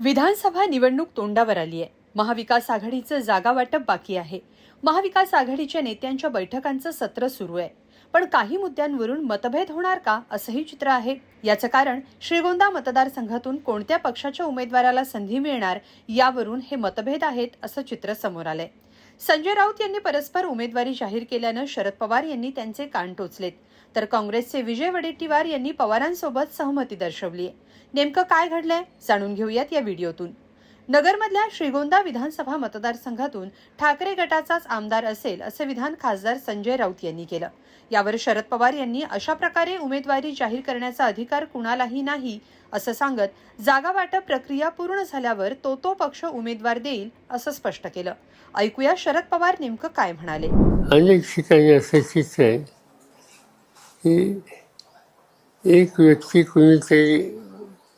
विधानसभा निवडणूक तोंडावर आली आहे. महाविकास आघाडीचं जागा वाटप बाकी आहे. महाविकास आघाडीच्या नेत्यांच्या बैठकांचं सत्र सुरू आहे. पण काही मुद्द्यांवरून मतभेद होणार का असंही चित्र आहे. याचं कारण श्रीगोंदा मतदारसंघातून कोणत्या पक्षाच्या उमेदवाराला संधी मिळणार यावरून हे मतभेद आहेत असं चित्र समोर आलंय. संजय राऊत यांनी परस्पर उमेदवारी जाहीर केल्यानं शरद पवार यांनी त्यांचे कान टोचलेत. तर काँग्रेसचे विजय वडेट्टीवार यांनी पवारांसोबत सहमती दर्शवली आहे. नेमकं काय घडलंय जाणून घेऊयात या व्हिडिओतून. नगरमधल्या श्रीगोंदा विधानसभा मतदारसंघातून ठाकरे गटाचाच आमदार असेल असं विधान खासदार संजय राऊत यांनी केलं. यावर शरद पवार यांनी अशा प्रकारे उमेदवारी जाहीर करण्याचा अधिकार कुणालाही नाही असं सांगत जागा वाटप प्रक्रिया पूर्ण झाल्यावर तो तो पक्ष उमेदवार देईल असं स्पष्ट केलं. ऐकूया शरद पवार नेमकं काय म्हणाले. अनेक ठिकाणी असं चित्र आहे. की एक व्यक्ती कोणीतरी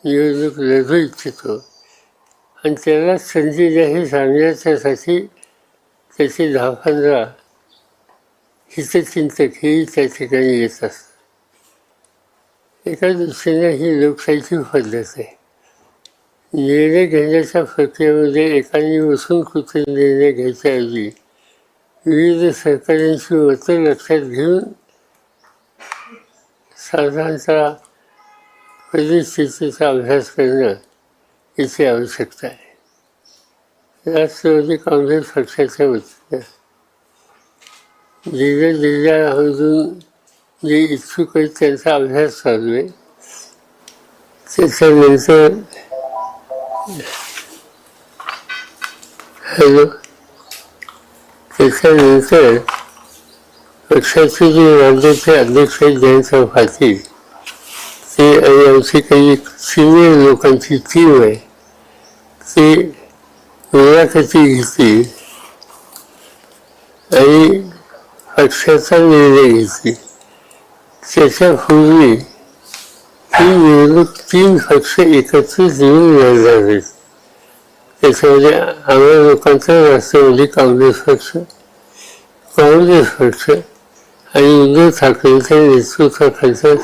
निवडणूक लढू इच्छितो. आणि त्याला संधी द्याही सांगण्याच्यासाठी त्याचे दहा पंधरा हितचिंतक ही त्या ठिकाणी येत असतात. एका दृष्टीने ही लोकशाहीची पद्धत आहे. निर्णय घेण्याच्या प्रक्रियेमध्ये एकाने बसून कुठे निर्णय घ्यायच्याऐवजी विविध सरकारांची मतं लक्षात घेऊन साधारणतः परिस्थितीचा अभ्यास करणं याची आवश्यकता आहे. राष्ट्रवादी काँग्रेस पक्षाच्या वतीनं जिल्ह्या जिल्ह्यामधून जे इच्छुक आहेत त्यांचा अभ्यास चालू आहे. त्याच्यानंतर हॅलो त्याच्यानंतर पक्षाचे जे राज्याचे अध्यक्ष आहेत जयंत पाटील ते आणि आमची काही सिनियर लोकांची टीम आहे. ते मुलाखती घेतली आणि पक्षाचा निर्णय घेतली. त्याच्यापूर्वी ही निवडणूक तीन पक्ष एकत्रित येऊन लढणार आहेत. त्याच्यामध्ये आम्हाला लोकांचा राष्ट्रवादी काँग्रेस पक्ष काँग्रेस पक्ष आणि उद्धव ठाकरेंच्या नेतृत्वाखालचा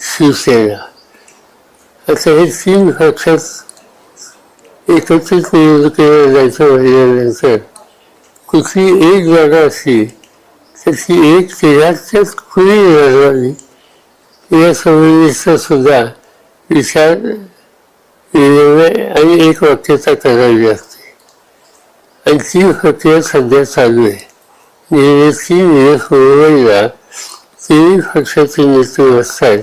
शिवसेना आता हे. तीन पक्षात एकत्रित निवडणुकीला जायचं म्हणल्यानंतर कुठली एक जागा असली तर ती एक तिघाच्याच कुणी लढवावी या संबंधीचा सुद्धा विचार निर्णय आणि एक वाक्यता करावी लागते आणि ती प्रक्रिया सध्या चालू आहे गेले तीन दिवस मुंबईला पक्षाचे नेते असतात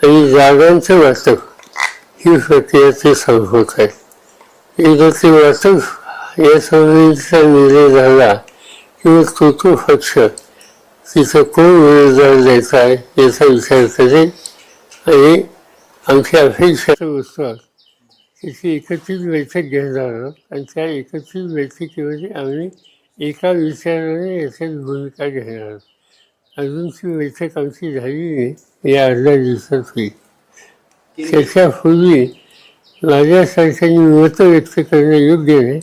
आणि जागांचं वाटप ही प्रक्रिया ते सर्व होत आहे एकदा ते वाटप या संबंधीचा निर्णय झाला किंवा तो तो पक्ष तिथं कोण उमेदवार द्यायचा आहे याचा विचार करेल आणि आमच्या अपेक्षा वस्तू आहे एकत्रित बैठक घेणार आहोत आणि त्या एकत्रित बैठकीमध्ये आम्ही एका विचाराने याच्यात भूमिका घेणार. अजून ती बैठक आमची झाली नाही या अर्ध्या दिवसातली. त्याच्यापूर्वी माझ्यासारख्यांनी मतं व्यक्त करणं योग्य नाही.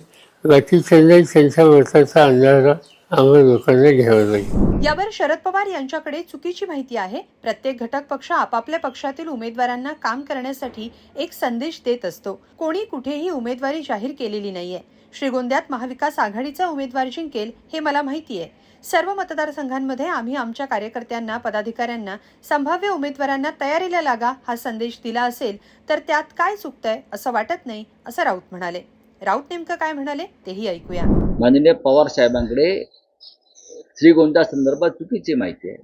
त्यांना त्यांच्या मताचा अंदाज आम्हा लोकांना घ्यावा लागेल. यावर शरद पवार यांच्याकडे चुकीची माहिती आहे. प्रत्येक घटक पक्ष आपापल्या पक्षातील उमेदवारांना काम करण्यासाठी एक संदेश देत असतो. कोणी कुठेही उमेदवारी जाहीर केलेली नाहीये. श्रीगोंद्यात महाविकास आघाडीचा उमेदवार जिंकेल हे मला माहिती आहे सर्व मतदारसंघांमध्ये आम्ही आमच्या कार्यकर्त्यांना पदाधिकाऱ्यांना संभाव्य उमेदवारांना तयारीला लागा हा संदेश दिला असेल तर त्यात काय चुकतंय असं वाटत नाही असं राऊत म्हणाले. राऊत नेमकं काय म्हणाले तेही ऐकूया. माननीय पवार साहेबांकडे श्रीगोंदा संदर्भात चुकीची माहिती आहे.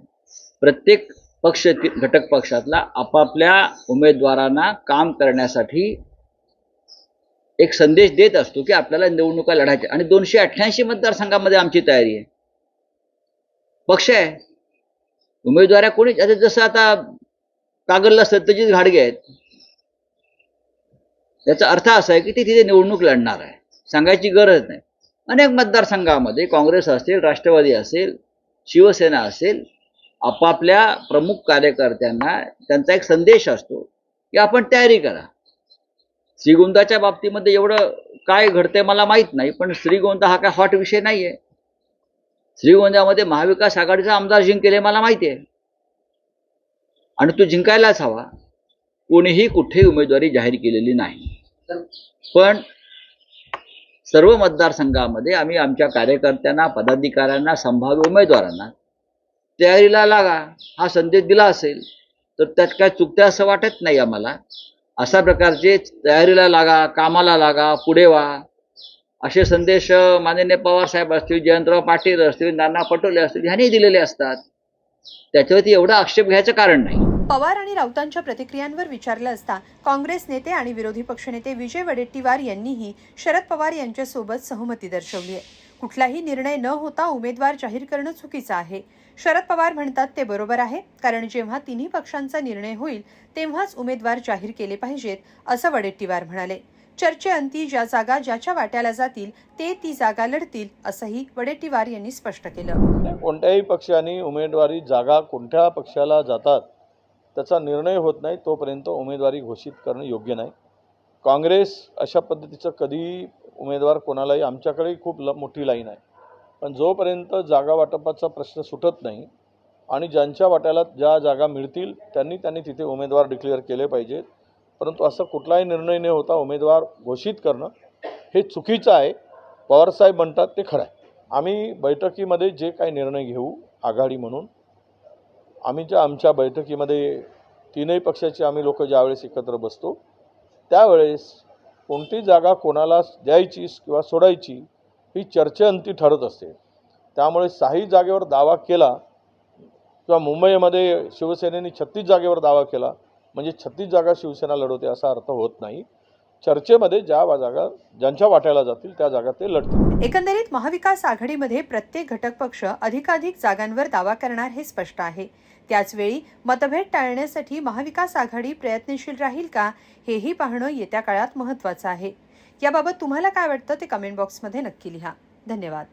प्रत्येक पक्ष घटक पक्षातला आपापल्या उमेदवारांना काम करण्यासाठी एक संदेश देत असतो की आपल्याला निवडणुका लढायच्या आणि दोनशे अठ्ठ्याऐंशी मतदारसंघामध्ये आमची तयारी आहे. पक्ष आहे. उमेदवार कोणी आता जसं आता कागलला सत्यजित घाडगे आहेत. याचा अर्थ असा आहे की ते तिथे निवडणूक लढणार आहे. सांगायची गरज नाही. अनेक मतदारसंघामध्ये काँग्रेस असेल राष्ट्रवादी असेल शिवसेना असेल आपापल्या प्रमुख कार्यकर्त्यांना त्यांचा एक संदेश असतो की आपण तयारी करा. श्रीगोंदाच्या बाबतीमध्ये एवढं काय घडतंय मला माहीत नाही पण श्रीगोंदा हा काय हॉट विषय नाही आहे श्रीगोंद्यामध्ये महाविकास आघाडीचा आमदार जिंकले मला माहिती आहे. आणि तो जिंकायलाच हवा. कोणीही कुठेही उमेदवारी जाहीर केलेली नाही. पण सर्व मतदारसंघामध्ये आम्ही आमच्या कार्यकर्त्यांना पदाधिकाऱ्यांना संभाव्य उमेदवारांना तयारीला लागा हा संदेश दिला असेल तर त्यात काय चुकत्या असं वाटत नाही आम्हाला. अशा प्रकारचे तयारीला लागा कामाला लागा पुढे व्हा असे संदेश माननीय पवार साहेब असतील जयंतराव पाटील असतील नाना पटोले असतील ह्यांनी दिलेले असतात. त्याच्यावरती एवढा आक्षेप घ्यायचं कारण नाही. पवार आणि राऊतांच्या प्रतिक्रियांवर विचारलं असता काँग्रेस नेते आणि विरोधी पक्षनेते विजय वडेट्टीवार यांनीही शरद पवार यांच्यासोबत सहमती दर्शवली आहे. कुठलाही निर्णय न होता उमेदवार जाहीर करणं चुकीचं आहे. शरद पवार म्हणतात ते बरोबर आहे कारण जेव्हा तिन्ही पक्षांचा निर्णय होईल तेव्हाच उमेदवार जाहीर केले पाहिजेत असं वडेट्टीवार म्हणाले. चर्चेअंती ज्या जागा ज्याच्या वाट्याला जातील ते ती जागा लढतील असंही वडेट्टीवार यांनी स्पष्ट केलं. कोणत्याही पक्षाने उमेदवारी जागा कोणत्या पक्षाला जातात त्याचा निर्णय होत नाही तोपर्यंत उमेदवारी घोषित करणं योग्य नाही. काँग्रेस अशा पद्धतीचं कधीही उमेदवार कोणालाही आमच्याकडेही खूप ल मोठी लाईन आहे. पण जोपर्यंत जागा वाटपाचा प्रश्न सुटत नाही आणि ज्यांच्या वाट्याला ज्या जागा मिळतील त्यांनी त्यांनी तिथे उमेदवार डिक्लेअर केले पाहिजेत. परंतु असं कुठलाही निर्णय न होता उमेदवार घोषित करणं हे चुकीचं आहे. पवारसाहेब म्हणतात ते खरं आहे. आम्ही बैठकीमध्ये जे काही निर्णय घेऊ आघाडी म्हणून आम्ही ज्या आमच्या बैठकीमध्ये तीनही पक्षाचे आम्ही लोक ज्यावेळेस एकत्र बसतो त्यावेळेस कोणती जागा कोणाला द्यायची किंवा सोडायची ही चर्चेअंती ठरत असते. त्यामुळे साही जागेवर दावा केला किंवा मुंबईमध्ये शिवसेनेने छत्तीस जागेवर दावा केला म्हणजे छत्तीस जागा शिवसेना लढवते असा अर्थ होत नाही. चर्चेमध्ये ज्या जागा ज्यांच्या वाट्याला जातील त्या जागा ते लढतील. एकंदरीत महाविकास आघाडीमध्ये प्रत्येक घटक पक्ष अधिकाधिक जागांवर दावा करणार हे स्पष्ट आहे. त्याचवेळी मतभेद टाळण्यासाठी महाविकास आघाडी प्रयत्नशील राहील का हेही पाहणं येत्या काळात महत्त्वाचं आहे. याबाबत तुम्हाला काय वाटतं ते कमेंट बॉक्समध्ये नक्की लिहा. धन्यवाद.